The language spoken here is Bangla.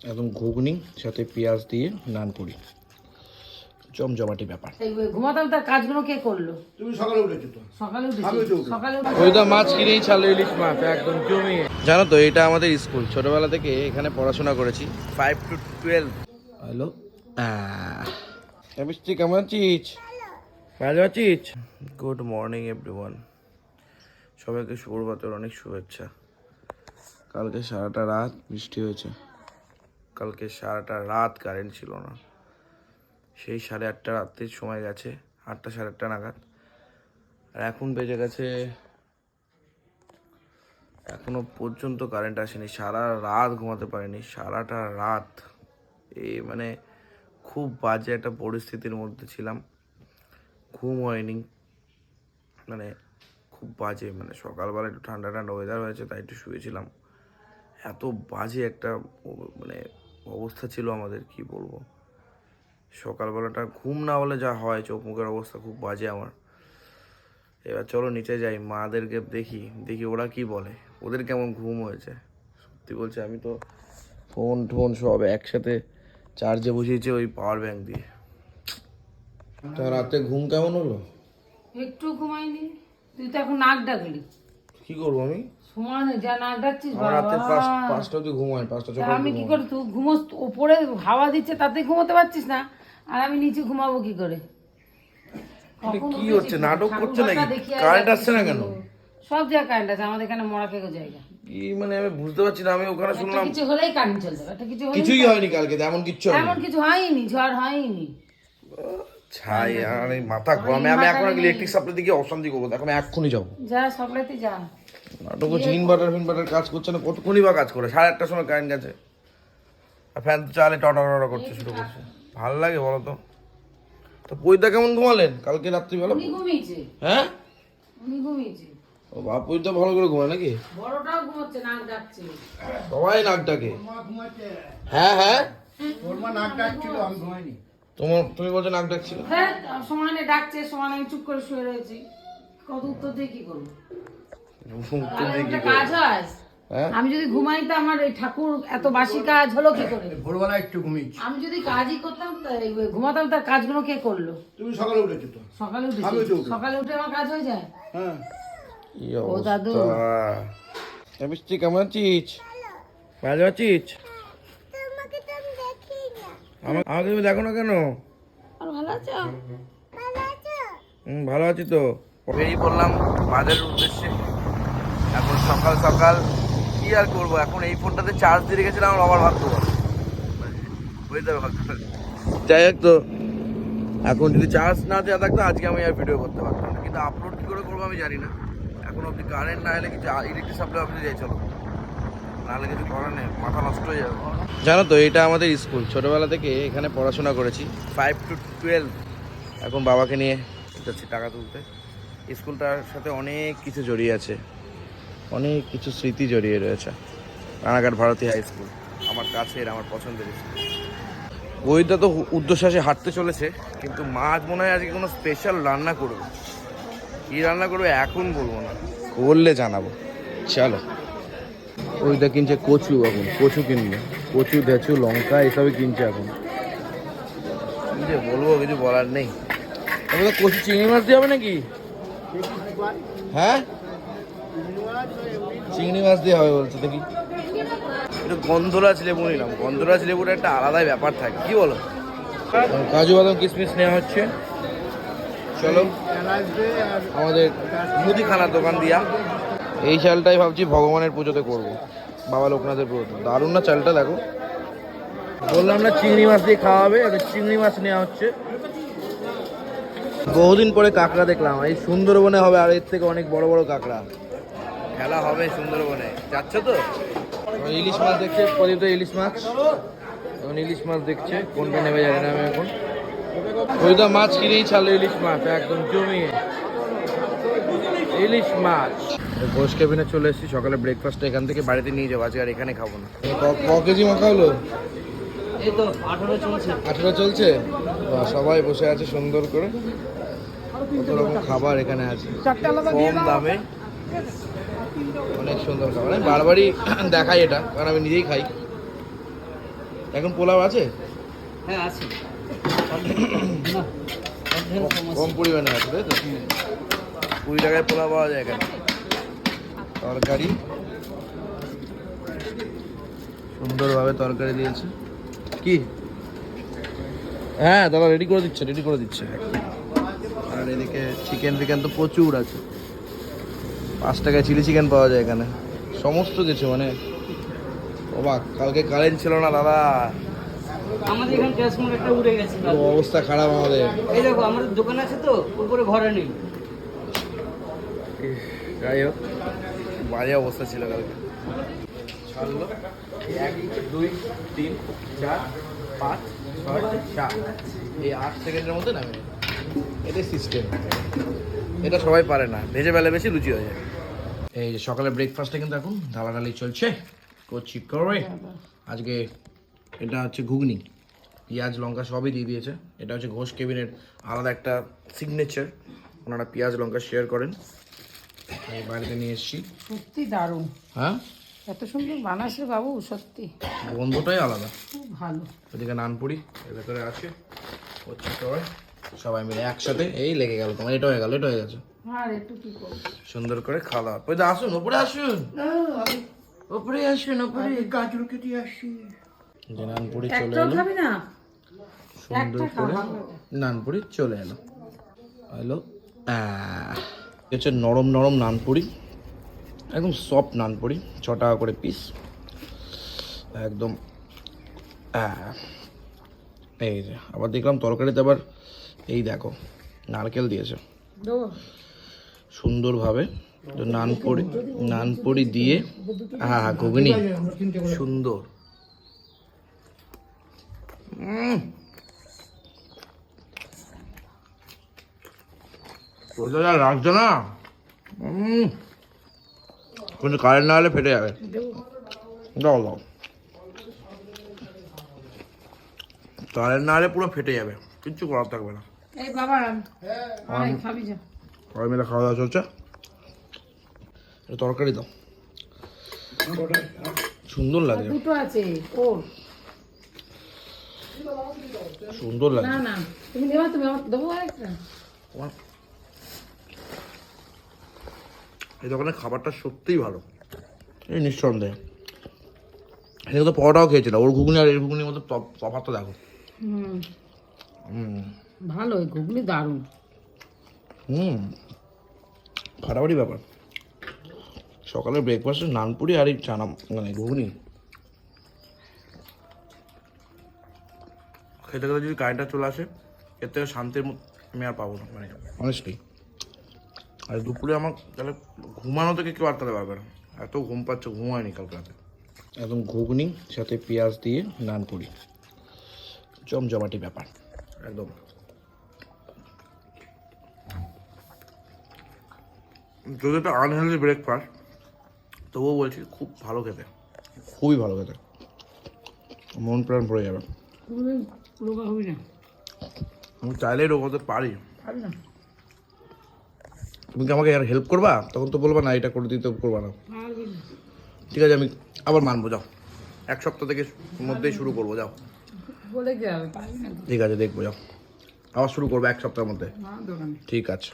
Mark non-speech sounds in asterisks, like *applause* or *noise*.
একদম ঘুগনি সাথে পেঁয়াজ দিয়ে নান করি জমজমাটি ব্যাপার। এই ঘুমাতাম তার কাজগুলো কে করল? তুমি সকালে উঠেছো তো। সকালে উঠেছি। সকালে উঠে মাছ কিনেই ছাড়লো ইলিশ মাছ একদম জমিয়ে। জানো তো এটা আমাদের স্কুল। ছোটবেলা থেকে এখানে পড়াশোনা করেছি ফাইভ টু টুয়েলভ হ্যালো? মিষ্টি কেমন আছিস? ভালো আছিস? গুড মর্নিং এভরিওয়ান সবাইকে সুপ্রভাতের অনেক শুভেচ্ছা। কালকে সারাটা রাত বৃষ্টি হয়েছে। কালকে সারাটা রাত কারেন্ট ছিল না। সেই সাড়ে আটটা রাত্রির সময় গেছে, আটটা সাড়ে আটটা নাগাদ। আর এখন বেজে গেছে, এখনও পর্যন্ত কারেন্ট আসেনি। সারা রাত ঘুমাতে পারিনি, সারাটা রাত। এই মানে খুব বাজে একটা পরিস্থিতির মধ্যে ছিলাম। ঘুম হয়নি। মানে খুব বাজে মানে সকালবেলা একটু ঠান্ডা ঠান্ডা ওয়েদার হয়েছে, তাই একটু শুয়েছিলাম। এত বাজে একটা মানে অবস্থা ছিল আমাদের কি বলব? সকালবেলাটা ঘুম না হলে যা হয় চোখ মুখের অবস্থা খুব বাজে আমার। এবার চলো নিচে যাই মাদেরকে দেখি দেখি ওরা কি বলে। ওদের কেমন ঘুম হয়েছে? সত্যি বলছে আমি তো ফোন টোন সব একসাথে চার্জে বসিয়েছি ওই পাওয়ার ব্যাংক দিয়ে। তা রাতে ঘুম কেমন হলো? একটু ঘুমাইনি তুই তো এখন নাক ডাকলি। কি করব আমি? আমি কি করে তুই ঘুমোস ওপরে হাওয়া দিচ্ছে তাতে ঘুমোতে পারছিস না? আর আমি নিচে ঘুমাবো কি করে? কি হচ্ছে নাটক করছে নাকি? কারেন্ট আসছে না কেন? সব জায়গায় কারেন্ট আছে আমাদের এখানে মরা জায়গা। কি মানে আমি বুঝতে পারছি না আমি ওখানে শুনলাম। কিছু হলেই কারেন্ট চলে যাবে কিছু কিছুই হয়নি কালকে এমন এমন কিছু হয়নি ঝড় হয়নি। ছাই আর মাথা গরমে আমি এখন ইলেকট্রিক সাপ্লাই দিকে অশান্তি করব। দেখো এক্ষুনি যাব। যা সকালেতে যা। নাটক হচ্ছে ইনভার্টার ফিনভার্টার কাজ করছে না কতক্ষণই বা কাজ করে? সাড়ে আটটার সময় কারেন্ট গেছে। আর ফ্যান তো চালে টটা টটা করতে শুরু করছে। ভালো লাগে বলো তো তো পৈদা কেমন ঘুমালেন? কালকে রাত্রিবেলা? উনি ঘুমিয়েছে। হ্যাঁ? ও বাপ পৈদা ভালো করে ঘুমায় নাকি? বড়টাও ঘুমোচ্ছে নাক ডাকছে। সবাই নাকটাকে মা হ্যাঁ হ্যাঁ? মা নাক ডাকছিল আমি ঘুমাইনি। তোমার তুমি বলছো নাক ডাকছিল? হ্যাঁ সমানে ডাকছে সমানে আমি চুপ করে শুয়ে রয়েছি। কত উত্তর দিয়ে কি করব? কাজ হয়। হ্যাঁ? আমি যদি ঘুমাই তো আমার এই ঠাকুর এত বাসি কাজ হলো কি করে? ভোরবেলা একটু ঘুমিয়েছি। আমি যদি কাজই করতাম ঘুমাতাম তার কাজগুলো কে করল? তুমি সকালে উঠেছো তো? সকালে উঠেছি। সকালে উঠে আমার কাজ হয়ে যায়? হ্যাঁ। ও দাদু। মিষ্টি কেমন আছিস? ভালো আছিস? আমার- আমাকে তুমি দেখো না কেন? ভালো আছো? হুম ভালো আছি তো। বেরিয়ে পড়লাম বাজারের উদ্দেশ্যে। সকাল সকাল। কি আর করব? এখন এই ফোনটাতে চার্জ দিয়ে রেখেছিলাম, আমার আবার ভাবতে পারব যাই হোক তো, এখন যদি চার্জ না দেওয়া থাকতো, আজকে আমি আর ভিডিও করতে পারতাম না। কিন্তু আপলোড কি করে করব আমি জানি না। এখন অব্দি কারেন্ট না এলে কিছু ইলেকট্রিক সাপ্লাই অফিসে যাই, চলো। নাহলে কিছু করার নেই, মাথা নষ্ট হয়ে যাবে। জানো তো, এটা আমাদের স্কুল। ছোটোবেলা থেকে এখানে পড়াশোনা করেছি। ফাইভ টু টুয়েলভ এখন বাবাকে নিয়ে যাচ্ছি টাকা তুলতে। স্কুলটার সাথে অনেক কিছু জড়িয়ে আছে। অনেক কিছু স্মৃতি জড়িয়ে রয়েছে। রানাঘাট ভারতী হাই স্কুল আমার কাছের, আমার পছন্দের স্কুল বইটা তো উদ্দেশ্বাসে হাঁটতে চলেছে, কিন্তু মাছ মনে হয় আজকে কোনো স্পেশাল রান্না করবে। কী রান্না করবে এখন বলব না। বললে জানাব। চলো। ওইটা কিনছে কচু এখন, কচু কিনবে। কচু দেচু লঙ্কা, এসবই কিনছে এখন। যে বলব, কিছু বলার নেই। তবে তো কচু চিংড়ি মাছ দিয়ে হবে নাকি? হ্যাঁ? চিংড়ি মাছ দিয়ে হবে বলছে দেখি। একটু গন্ধরাজ লেবু নিলাম গন্ধরাজ লেবুর একটা আলাদাই ব্যাপার থাকে কি বলো? কাজু বাদাম কিশমিশ নেওয়া হচ্ছে। চলো আমাদের মুদিখানার দোকান দিয়া। এই চালটাই ভাবছি ভগবানের পুজোতে করব। বাবা লোকনাথের পুজোতে। দারুণ না চালটা দেখো। বললাম না চিংড়ি মাছ দিয়ে খাওয়া হবে চিংড়ি মাছ নেওয়া হচ্ছে। বহুদিন পরে কাঁকড়া দেখলাম এই সুন্দরবনে হবে আর এর থেকে অনেক বড় বড় কাঁকড়া। খেলা হবে সুন্দরবনে। যাচ্ছ তো? ইলিশ মাছ দেখছে প্রদীপ তো ইলিশ মাছ। এখন ইলিশ মাছ দেখছে কোনটা নেবে জানি না আমি এখন। তো মাছ কিনেই ছাড়লো ইলিশ মাছ একদম জমিয়ে। ইলিশ মাছ। কেবিনে চলে এসেছি সকালে ব্রেকফাস্টটা এখান থেকে বাড়িতে নিয়ে যাব আজকে আর এখানে খাব না। ক কেজি মাখা হলো আঠারো চলছে। আঠেরো চলছে? সবাই বসে আছে সুন্দর করে। কত রকম খাবার এখানে আছে। কম দামে। অনেক সুন্দর খাবার। আমি বারবারই *clears throat* দেখাই এটা কারণ আমি নিজেই খাই। এখন পোলাও আছে? হ্যাঁ আছে। কম পরিমাণে আছে তাই তো? কুড়ি টাকায় পোলাও পাওয়া যায় এখানে। তরকারি। সুন্দরভাবে তরকারি দিয়েছে। কি? হ্যাঁ দাদা রেডি করে দিচ্ছে রেডি করে দিচ্ছে। আর এদিকে চিকেন ফিকেন তো প্রচুর আছে। পাঁচ টাকায় চিলি চিকেন পাওয়া যায় এখানে। সমস্ত কিছু মানে অবাক। কালকে কারেন্ট ছিল না দাদা। আমাদের এখানে ট্রান্সফর্মার একটা উড়ে গেছে অবস্থা খারাপ আমাদের। এই দেখো আমাদের দোকান আছে তো উপরে ঘরে নেই। যাই হোক বাজে অবস্থা ছিল কালকে। ছাড়লো। এক দুই তিন চার পাঁচ ছয় সাত। এই আট সেকেন্ডের মধ্যে নামে এটাই সিস্টেম এটা সবাই পারে না। ভেজে বেলা বেশি লুচি হয়ে যায়। এই যে সকালে ব্রেকফাস্টে কিন্তু এখন ঢালাঢালি চলছে করছি করে। আজকে এটা হচ্ছে ঘুগনি। পেঁয়াজ লঙ্কা সবই দিয়ে দিয়েছে। এটা হচ্ছে ঘোষ কেবিনের আলাদা একটা সিগনেচার ওনারা পেঁয়াজ লঙ্কা শেয়ার করেন। এই বাড়িতে নিয়ে এসেছি। সত্যি দারুণ। হ্যাঁ? এত সুন্দর বানাসে বাবু সত্যি। গন্ধটাই আলাদা। খুব ভালো। ওদিকে নানপুরি এর ভেতরে আছে হচ্ছে সবাই সবাই মিলে একসাথে এই লেগে গেল তোমার এটা হয়ে গেল এটা হয়ে গেছে। সুন্দর করে খাওয়া দাওয়া। ওই তো আসুন ওপরে আসুন। ওপরে আসুন ওপরে। গাজর কেটে আসছি। যে নানপুরি চলে এলো। সুন্দর করে নানপুরি চলে এলো। আহ, হচ্ছে নরম নরম নানপুরি। একদম সফট নানপুরি ছ টাকা করে পিস একদম এই যে আবার দেখলাম তরকারিতে আবার এই দেখো নারকেল দিয়েছে। সুন্দরভাবে তো নানপুরি নানপুরি দিয়ে হ্যাঁ হ্যাঁ ঘুগনি। সুন্দর। ওটা যা লাগছে না। কিন্তু কারেন্ট না হলে ফেটে যাবে। দাও দাও। কারেন্ট না হলে পুরো ফেটে যাবে। কিচ্ছু করার থাকবে না। এই বাবা আয় খাবি যা। সবাই মিলে খাওয়া দাওয়া চলছে। তরকারি দাও। সুন্দর লাগে। দুটো আছে ওর। সুন্দর লাগে। না না তুমি নেবা তুমি দেবো আরেকটা। এই দোকানের খাবারটা সত্যিই ভালো। এই নিঃসন্দেহে। এখানে তো পরোটাও খেয়েছিল। ওর ঘুগনি আর এর ঘুগনির মধ্যে তফ- তফাৎটা দেখো। হুম। হুম। ভালো এই ঘুগনি দারুণ। হুম ফাটাফাটি ব্যাপার। সকালে ব্রেকফাস্টে নানপুরি আর এই চানা মানে ঘুগনি। খেতে খেতে যদি কারেন্টটা চলে আসে এর থেকে শান্তির আমি আর পাবো না মানে। অনেস্টলি আর দুপুরে আমার তাহলে ঘুমানো থেকে কেউ আটকাতে পারবে না। এত ঘুম পাচ্ছে ঘুমায়নি কালকে রাতে। একদম ঘুগনি সাথে পেঁয়াজ দিয়ে নানপুরি জমজমাটি ব্যাপার। একদম। যদি একটা আনহেলদি ব্রেকফাস্ট তবুও বলছি খুব ভালো খেতে। খুবই ভালো খেতে। মন প্রাণ পড়ে যাবে। রোগা হবি না। আমি চাইলেই রোগ হতে পারি। তুমি কি আমাকে আর হেল্প করবা? তখন তো বলবা না এটা করে দিতে করবা না। ঠিক আছে আমি আবার মানবো যাও। এক সপ্তাহ থেকে মধ্যেই শুরু করব যাও। ঠিক আছে দেখব যাও। আবার শুরু করব এক সপ্তাহের মধ্যে। ঠিক আছে।